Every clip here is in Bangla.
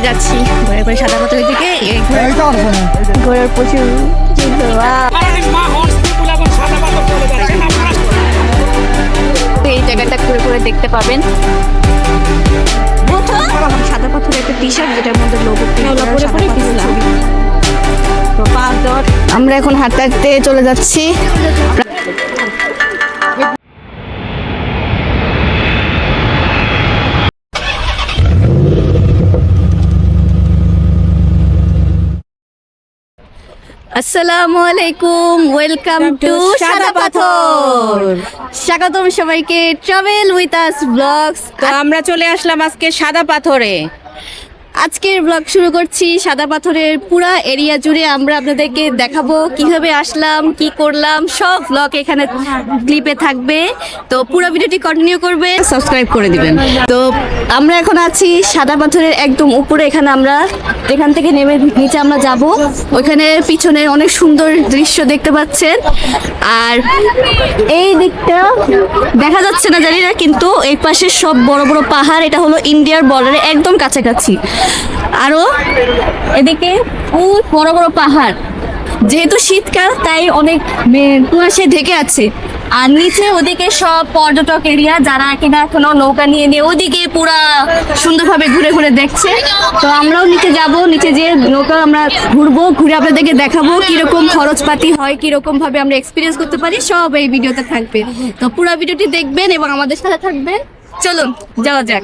আমরা যাচ্ছি। ঘুরে ঘুরে সাদা পাথরের দিকে ঘোড়ার প্রচুর এই জায়গাটা ঘুরে ঘুরে দেখতে পাবেন। সাদা পাথরের একটা টি শার্ট যেটার মধ্যে লোগো পরে পরে আমরা এখন হাঁটতে হাঁটতে চলে যাচ্ছি। আসসালামু আলাইকুম ওয়েলকাম টু সাদা পাথর স্বাগতম সবাইকে ট্রাভেল উইথ আস ব্লগস তো আমরা চলে আসলাম আজকে সাদা পাথরে আজকের ব্লগ শুরু করছি সাদা পাথরের পুরা এরিয়া জুড়ে। আমরা আপনাদেরকে দেখাবো কীভাবে আসলাম, কি করলাম, সব ব্লগ এখানে ক্লিপে থাকবে। তো পুরো ভিডিওটি কন্টিনিউ করবে সাবস্ক্রাইব করে দিবেন। তো আমরা এখন আছি সাদা পাথরের একদম উপরে, এখানে আমরা এখান থেকে নেমে নিচে আমরা যাব। ওইখানে পিছনে অনেক সুন্দর দৃশ্য দেখতে পাচ্ছেন। আর এই দিকটা দেখা যাচ্ছে না জানি না, কিন্তু এই পাশে সব বড় বড় পাহাড়, এটা হলো ইন্ডিয়ার বর্ডারে একদম কাছাকাছি। আরও এদিকে খুব বড় বড় পাহাড়। যেহেতু শীতকাল, তাই অনেক কুয়াশায় ঢেকে আছে। আর নিচে ওদিকে সব পর্যটক এরিয়া, যারা কিনা এখনও নৌকা নিয়ে নিয়ে ওদিকে পুরা সুন্দরভাবে ঘুরে ঘুরে দেখছে। তো আমরাও নিচে যাব, নিচে যে নৌকা আমরা ঘুরবো, ঘুরে আপনাদেরকে দেখাবো কীরকম খরচপাতি হয়, কীরকম ভাবে আমরা এক্সপিরিয়েন্স করতে পারি, সব এই ভিডিওতে থাকবে। তো পুরো ভিডিওটি দেখবেন এবং আমাদের সাথে থাকবেন। চলুন, যাওয়া যাক।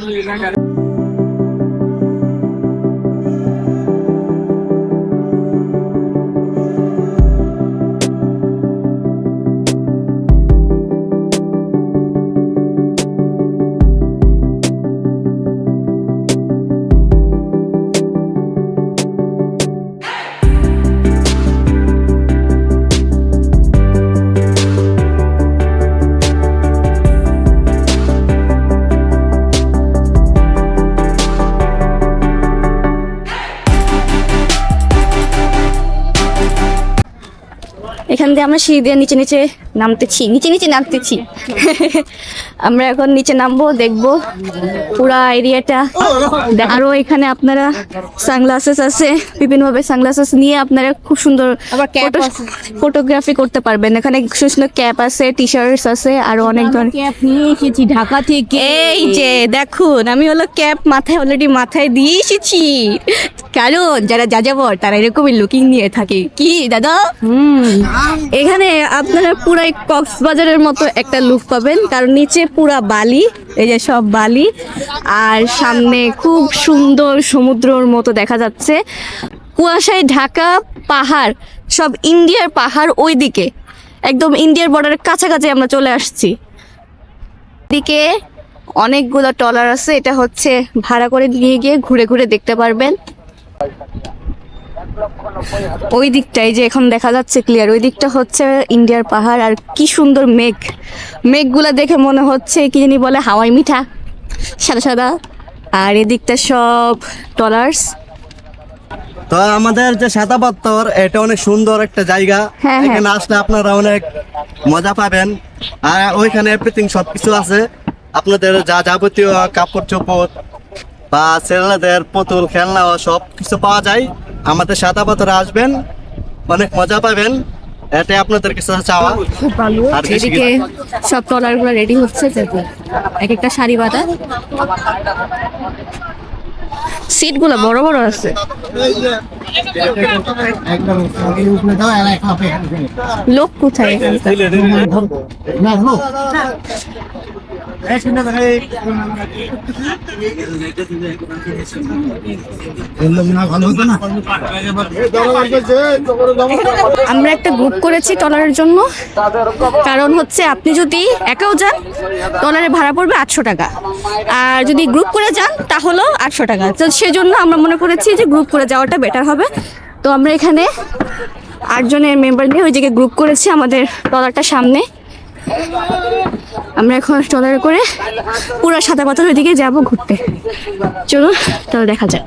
আমরা সিঁড়ি দিয়ে নিচে নিচে নামতেছি নিচে নিচে নামতেছি। আমরা এখন নিচে নামবো দেখব পুরা এরিয়াটা। আরও এখানে আপনারা সানগ্লাসেস আছে বিভিন্ন ভাবে সানগ্লাসেস নিয়ে আপনারা খুব সুন্দর ফটোগ্রাফি করতে পারবেন। এখানে সুন্দর ক্যাপ আছে টি শার্টস আছে আরও অনেক ধরনের ক্যাপ নিয়ে এসেছি ঢাকা থেকে। এই যে দেখুন আমি হলো ক্যাপ মাথায় অলরেডি মাথায় দিয়ে এসেছি। কারণ যারা যাযাবর তারা এরকমই লুকিং নিয়ে থাকে। কি দাদা? এখানে আপনারা পুরাই কক্সবাজারের মতো একটা লুক পাবেন। কারণ নিচে পুরা বালি, এই যে সব বালি। আর সামনে খুব সুন্দর সমুদ্রর মতো দেখা যাচ্ছে। কুয়াশায় ঢাকা পাহাড়, সব ইন্ডিয়ার পাহাড় ওইদিকে। একদম ইন্ডিয়ার বর্ডারের কাছাকাছি আমরা চলে আসছি। দিকে অনেকগুলো টলার আছে, এটা হচ্ছে ভাড়া করে নিয়ে গিয়ে ঘুরে ঘুরে দেখতে পারবেন। ওই দিকটাই যে এখন দেখা যাচ্ছে ক্লিয়ার ওই দিকটা হচ্ছে ইন্ডিয়ার পাহাড় আর কি সুন্দর মেঘ। মেঘগুলা দেখে মনে হচ্ছে কি জানি বলে হাওয়াই মিঠা সাদা সাদা। আর এদিকটা সব টলার্স তো আমাদের যে সাদা পাত্তর এটা অনেক সুন্দর একটা জায়গা। হ্যাঁ, হ্যাঁ। এখানে আসলে আপনারা অনেক মজা পাবেন। আর ওইখানে এভরিথিং সবকিছু আছে। আপনাদের যা যাবতীয় কাপড় চোপড় বা ছেলেদের পুতুল খেলনা সব কিছু পাওয়া যায়। আমাদের সাদা পাথরে আসবেন অনেক মজা পাবেন। এটাই আপনাদের কাছে চাওয়া। আর বেশি এদিকে সব টলারগুলো রেডি হচ্ছে দেখো এক একটা শাড়ি বাঁধা। সিটগুলো বড় বড় আছে। লোক কোথায়? আমরা একটা গ্রুপ করেছি টলারের জন্য। কারণ হচ্ছে আপনি যদি একাও যান টলারে ভাড়া পড়বে আটশো টাকা। আর যদি গ্রুপ করে যান, তাহলেও আটশো টাকা। তো সেজন্য আমরা মনে করেছি যে গ্রুপ করে যাওয়াটা বেটার হবে। তো আমরা এখানে আটজনের মেম্বার নিয়ে ওই জায়গায় গ্রুপ করেছি আমাদের টলারটা সামনে। আমরা এখন ট্রলার করে পুরো সাদা পাথরের ওইদিকে যাব ঘুরতে। চলুন তাহলে দেখা যাক।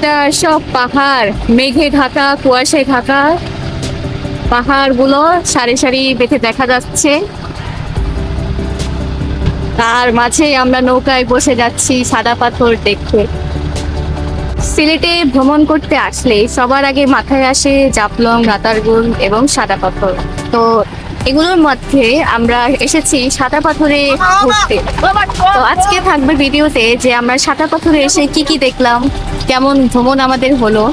দিকটা সব পাহাড়, মেঘে ঢাকা, কুয়াশায় ঢাকা। পাহাড়গুলো সারি সারি বেঁধে দেখা যাচ্ছে। তার মাঝে আমরা নৌকায় বসে যাচ্ছি সাদা পাথর দেখতে। সিলেটে ভ্রমণ করতে আসলে সবার আগে মাথায় আসে জাফলং রাতারগুল এবং সাদা পাথর। তো এগুলোর মধ্যে আমরা এসেছি সাদা পাথরে ঘুরতে। তো আজকে থাকবে ভিডিওতে যে আমরা সাদা পাথরে এসে কি কি দেখলাম, কেমন ভ্রমণ আমাদের হলো,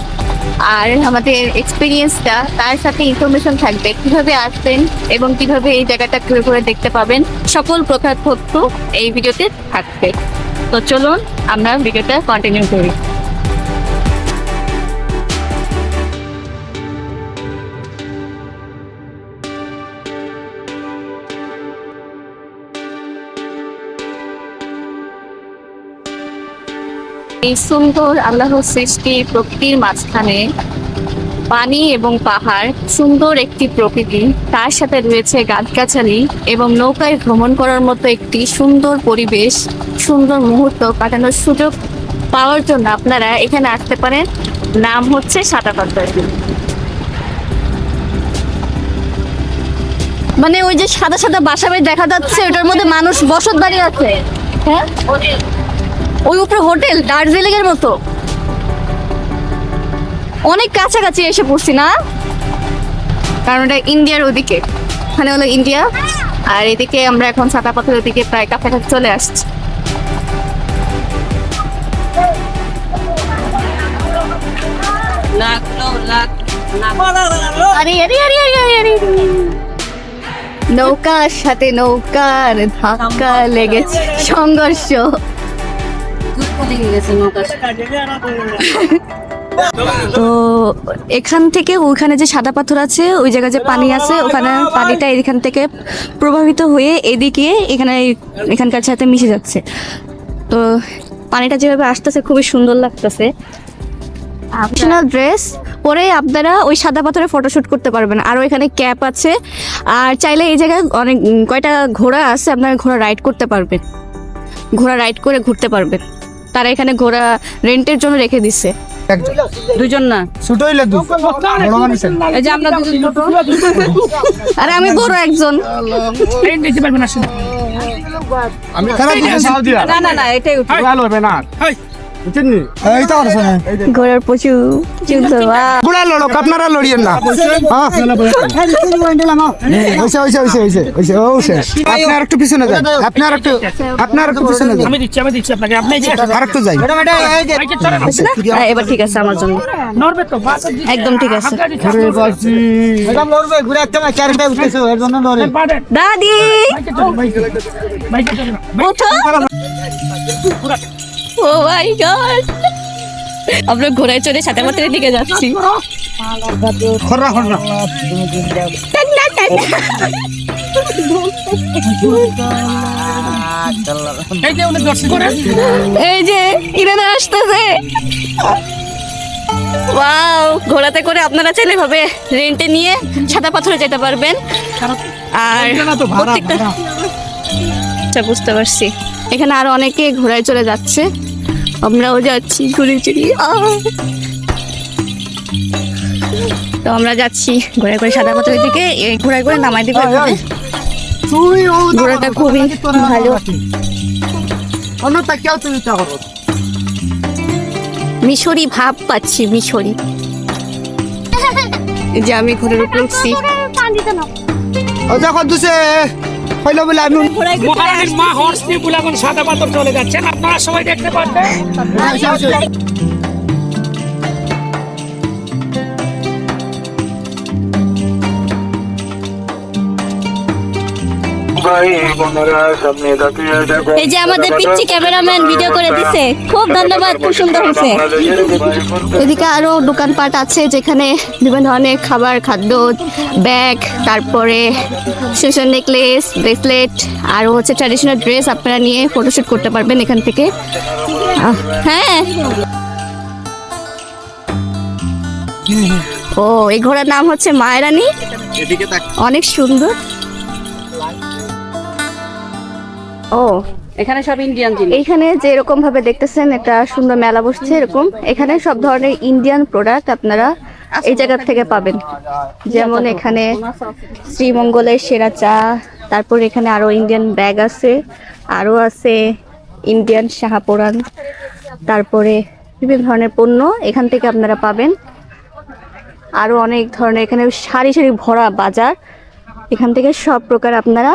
আর আমাদের এক্সপিরিয়েন্সটা তার সাথে ইনফরমেশন থাকবে, কীভাবে আসবেন এবং কীভাবে এই জায়গাটা ঘুরে ঘুরে দেখতে পাবেন, সকল প্রকার তথ্য এই ভিডিওতে থাকবে। তো চলুন আমরা ভিডিওটা কন্টিনিউ করি। এই সুন্দর আল্লাহর সৃষ্টি প্রকৃতির মাঝখানে পানি এবং পাহাড় সুন্দর একটি প্রকৃতি। তার সাথে রয়েছে গাছগাছালি এবং নৌকায় ভ্রমণ করার মতো একটি সুন্দর পরিবেশ সুন্দর মুহূর্ত কাটানোর সুযোগ পাওয়ার জন্য আপনারা এখানে আসতে পারেন। নাম হচ্ছে সাদা পাথর। মানে ওই যে সাদা সাদা বাসা বাড়ি দেখা যাচ্ছে ওটার মধ্যে মানুষ বসত বাড়ি আছে। হ্যাঁ? ওই উপরে হোটেল দার্জিলিং এর মতো। অনেক কাছাকাছি এসে পড়ছি, না? কারণ এটা ইন্ডিয়ার ওদিকে। ওখানে হলো ইন্ডিয়া, আর এদিকে আমরা এখন সাদা পাথরের ওদিকে প্রায় কাছাকাছি চলে আসছি। নৌকার সাথে নৌকার ধাক্কা লেগেছে, সংঘর্ষ। তো এখান থেকে ওইখানে যে সাদা পাথর আছে ওই জায়গায় যে পানি আছে ওখানে পানিটা এখান থেকে প্রভাবিত হয়ে এদিকে এখানে এখানকার সাথে মিশে যাচ্ছে। তো পানিটা যেভাবে আসতেছে খুবই সুন্দর লাগতেছে। অপশনাল ড্রেস পরে আপনারা ওই সাদা পাথরে ফটোশ্যুট করতে পারবেন। আর ওইখানে ক্যাপ আছে। আর চাইলে এই জায়গায় অনেক কয়টা ঘোড়া আছে আপনারা ঘোড়া রাইড করতে পারবেন। ঘোড়া রাইড করে ঘুরতে পারবেন। তারা এখানে ঘোড়া রেন্টের জন্য রেখে দিচ্ছে দুজন না? ছোট হইলে বড় মানুষের। এই যে আমরা দুজন ছোট। আর আমি বড় একজন। রেন্ট দিতে সাউদিয়া না না না এটাই ভালো হবে না। বুঝছেন নি এই তো আর শুনে ঘোড়ার প্রচুর যুদ্ধ আহ! গুড়া লড়ক আপনারা লড়িয়েন না হ্যাঁ ওইসে ওইসে ওইসে ওইসে ওইসে ও শেষ আপনি আর একটু পিছনে যান আপনি আর একটু আপনি আর একটু পিছনে যান আমি দিচ্ছি আমি দিচ্ছি আপনাকে আপনি আর একটু যাই বাইকে চড়েন হ্যাঁ, এবার ঠিক আছে আমার জন্য নড়বে তো একদম ঠিক আছে দাদি ওঠো ও মাই গড আমরা ঘোড়ায় চড়ে সাথে মাত্রে দিকে যাচ্ছি। এই যে ইরানে আসতেছে। ওয়াও ঘোড়াতে করে আপনারা চাইলে ভাবে রেন্টে নিয়ে সাদা পাথরে যেতে পারবেন। আর প্রত্যেকটা আচ্ছা বুঝতে পারছি। এখানে আরও অনেকে ঘোড়ায় চলে যাচ্ছে। আমরাও যাচ্ছি ঘুরে চুরি তো আমরা যাচ্ছি ঘোড়ায় করে সাদা পাথরের দিকে এই ঘোড়ায় করে নামাই দিবে। ঘোড়াটা খুবই ভালো। মিশরি ভাব পাচ্ছি মিশরি। যে আমি ঘোড়ার উপর উঠছি। ও যখন দুসে। হইল বলে আমি মহারানীর মা হর্স নিয়ে বুলাগন সাদা পাথর চলে যাচ্ছেন আপনারা সবাই দেখতে পারবেন? এই যে আমাদের পিচ্ছি ক্যামেরাম্যান ভিডিও করে দিছে। খুব ধন্যবাদ খুব সুন্দর হয়েছে। এদিকে আরও দোকানপাট আছে যেখানে বিভিন্ন ধরনের খাবার খাদ্য ব্যাগ তারপরে সেশন নেকলেস ব্রেসলেট আরও হচ্ছে ট্র্যাডিশনাল ড্রেস আপনারা নিয়ে ফটোশুট করতে পারবেন এখান থেকে। আহ, হ্যাঁ। ও এই ঘোড়ার নাম হচ্ছে মায়রানি। অনেক সুন্দর। ও, এখানে সব ইন্ডিয়ান জিনিস। এইখানে যে এরকম ভাবে দেখতেছেন, একটা সুন্দর মেলা বসছে এরকম। এখানে সব ধরনের ইন্ডিয়ান প্রোডাক্ট আপনারা এই জায়গা থেকে পাবেন। যেমন এখানে শ্রীমঙ্গলের সেরা চা, তারপর এখানে আরও ইন্ডিয়ান ব্যাগ আছে, আরও আছে ইন্ডিয়ান শাহাপোরান, তারপরে বিভিন্ন ধরনের পণ্য এখান থেকে আপনারা পাবেন। আরও অনেক ধরনের, এখানে সারি সারি ভরা বাজার। এখান থেকে সব প্রকার আপনারা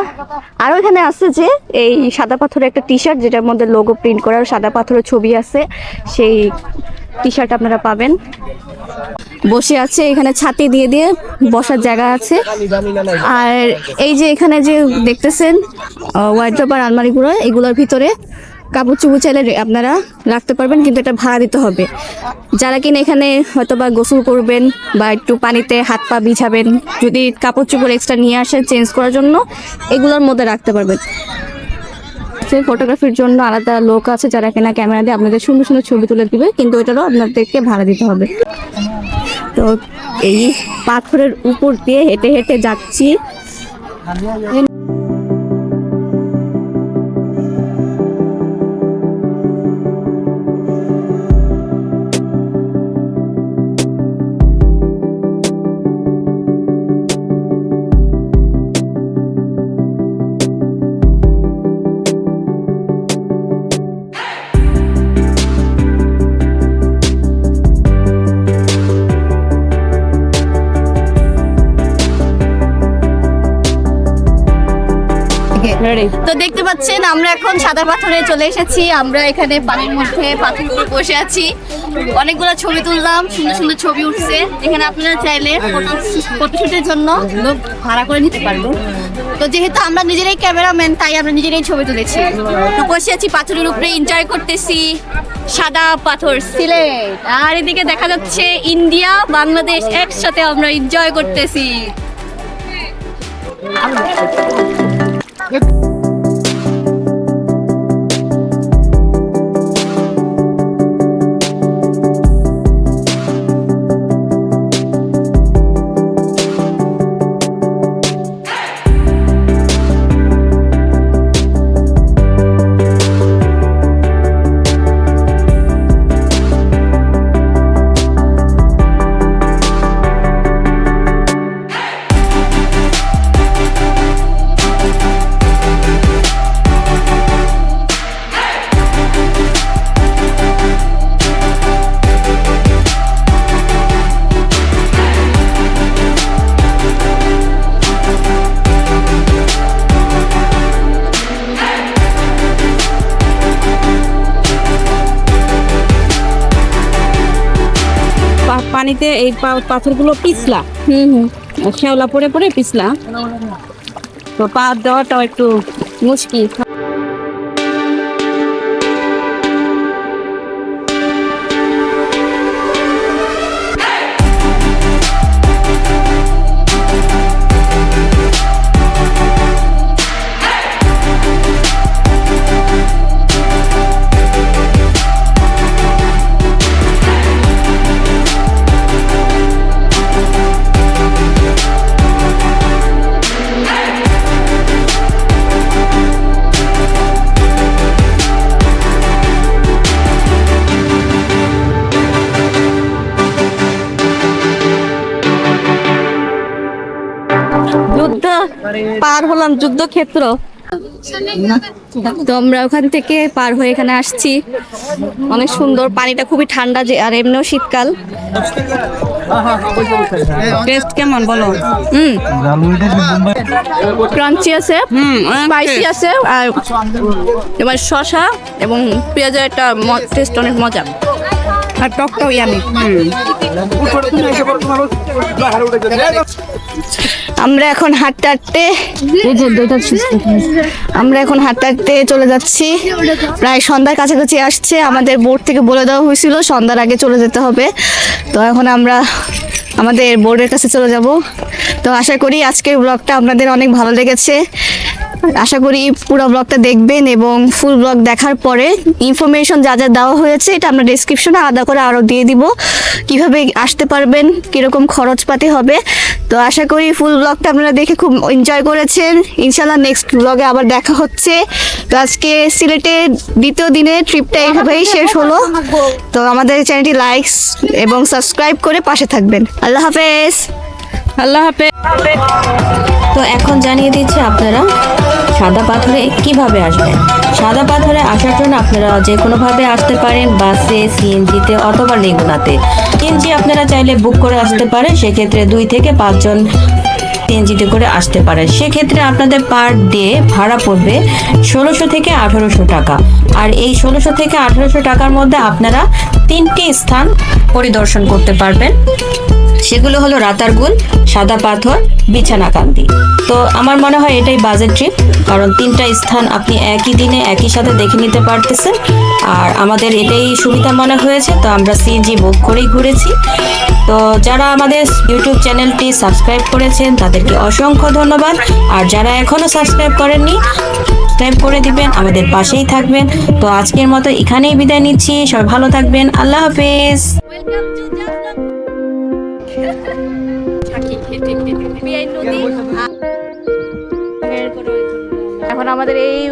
আরও এখানে আছে যে এই সাদা পাথরের একটা টি শার্ট যেটার মধ্যে লোগো প্রিন্ট করা আর সাদা পাথরের ছবি আছে, সেই টি শার্ট আপনারা পাবেন। বসে আছে, এখানে ছাতি দিয়ে দিয়ে বসার জায়গা আছে। আর এই যে এখানে যে দেখতেছেন ওয়াইড্রপ আর আলমারিগুলো এগুলোর ভিতরে কাপড় চুপড় চাইলে আপনারা রাখতে পারবেন, কিন্তু এটা ভাড়া দিতে হবে। যারা কিনা এখানে হয়তো বা গোসল করবেন বা একটু পানিতে হাত পা বিছাবেন, যদি কাপড় চোপড় এক্সট্রা নিয়ে আসেন চেঞ্জ করার জন্য, এগুলোর মধ্যে রাখতে পারবেন। ফটোগ্রাফির জন্য আলাদা লোক আছে যারা কিনা ক্যামেরা দিয়ে আপনাদের সুন্দর সুন্দর ছবি তুলে দিবে, কিন্তু এটারও আপনাদেরকে ভাড়া দিতে হবে। তো এই পাথরের উপর দিয়ে হেঁটে হেঁটে যাচ্ছি। তো দেখতে পাচ্ছেন, আমরা এখন সাদা পাথরে চলে এসেছি। আমরা এখানে পানির মধ্যে উপর বসে আছি। অনেকগুলো ছবি তুললাম, সুন্দর সুন্দর ছবি উঠছে। এখানে আপনারা চাইলে ফটোশুটের জন্য লোক ভাড়া করে নিতে পারবেন। তো যেহেতু আমরা নিজেরাই ক্যামেরাম্যান, তাই আমরা নিজেরাই ছবি তুলেছি। তো বসে আছি পাথরের উপরে এনজয় করতেছি সাদা পাথর, সিলেট। আর এদিকে দেখা যাচ্ছে ইন্ডিয়া, বাংলাদেশ একসাথে আমরা এনজয় করতেছি। পা- এই পাথরগুলো পিছলা। হুম হুম। শ্যাওলা পরে পরে পিছলা। তো পা দেওয়াটাও একটু মুশকিল। পার হলাম যুদ্ধক্ষেত্র। তো আমরা ওখান থেকে পার হয়ে এখানে আসছি। অনেক সুন্দর পানিটা খুবই ঠান্ডা যে আর এমনিও শীতকাল। টেস্ট কেমন বলো? হুম। ক্রাঞ্চি আছে হুম স্পাইসি আছে আর এবার শশা এবং পেঁয়াজের একটা টেস্ট অনেক মজা। আর টকটাও ইয়ামি। আমরা এখন হাঁটতে হাঁটতে আমরা এখন হাঁটতে হাঁটতে চলে যাচ্ছি। প্রায় সন্ধ্যার কাছাকাছি আসছে। আমাদের বোর্ড থেকে বলে দেওয়া হয়েছিল সন্ধ্যার আগে চলে যেতে হবে। তো এখন আমরা আমাদের বোর্ডের কাছে চলে যাব। তো আশা করি আজকের ব্লগটা আপনাদের অনেক ভালো লেগেছে। আশা করি পুরো ব্লগটা দেখবেন এবং ফুল ব্লগ দেখার পরে ইনফরমেশন যা যা দেওয়া হয়েছে এটা আমরা ডিসক্রিপশনে আলাদা করে আরও দিয়ে দিব। কীভাবে আসতে পারবেন কীরকম খরচপাতি হবে। তো আশা করি ফুল ব্লগটা আপনারা দেখে খুব এনজয় করেছেন। ইনশাল্লাহ নেক্সট ব্লগে আবার দেখা হচ্ছে। তো আজকে সিলেটের দ্বিতীয় দিনে ট্রিপটা এইভাবেই শেষ হলো। তো আমাদের চ্যানেলটি লাইকস এবং সাবস্ক্রাইব করে পাশে থাকবেন। আল্লাহ হাফেজ। আল্লাহ হাফেজ। তো এখন জানিয়ে দিচ্ছি আপনারা সাদা পাথরে কীভাবে আসবেন? সাদা পাথরে আসার জন্য আপনারা যে কোনোভাবে আসতে পারেন বাসে, সিএনজিতে অথবা লেগুনাতে। সিএনজি আপনারা চাইলে বুক করে আসতে পারেন, সেক্ষেত্রে দুই থেকে পাঁচজন সিএনজিতে করে আসতে পারেন। সেক্ষেত্রে আপনাদের পার ডে ভাড়া পড়বে ষোলোশো থেকে আঠারোশো টাকা। আর এই ষোলোশো থেকে আঠারোশো টাকার মধ্যে আপনারা তিনটি স্থান পরিদর্শন করতে পারবেন। সেগুলো হলো রাতারগুল সাদা পাথর বিছানাকান্দি তো আমার মনে হয় এটাই বাজেট ট্রিপ, কারণ তিনটা স্থান আপনি একই দিনে একই সাথে দেখে নিতে পারতেছেন। আর আমাদের এটাই সুবিধা মনে হয়েছে, তো আমরা সিজি বুক করেই ঘুরেছি। তো যারা আমাদের ইউটিউব চ্যানেলটি সাবস্ক্রাইব করেছেন, তাদেরকে অসংখ্য ধন্যবাদ। আর যারা এখনও সাবস্ক্রাইব করেননি, সাবস্ক্রাইব করে দিবেন, আমাদের পাশেই থাকবেন। তো আজকের মতো এখানেই বিদায় নিচ্ছি, সবাই ভালো থাকবেন, আল্লাহ হাফেজ। এখন আমাদের এই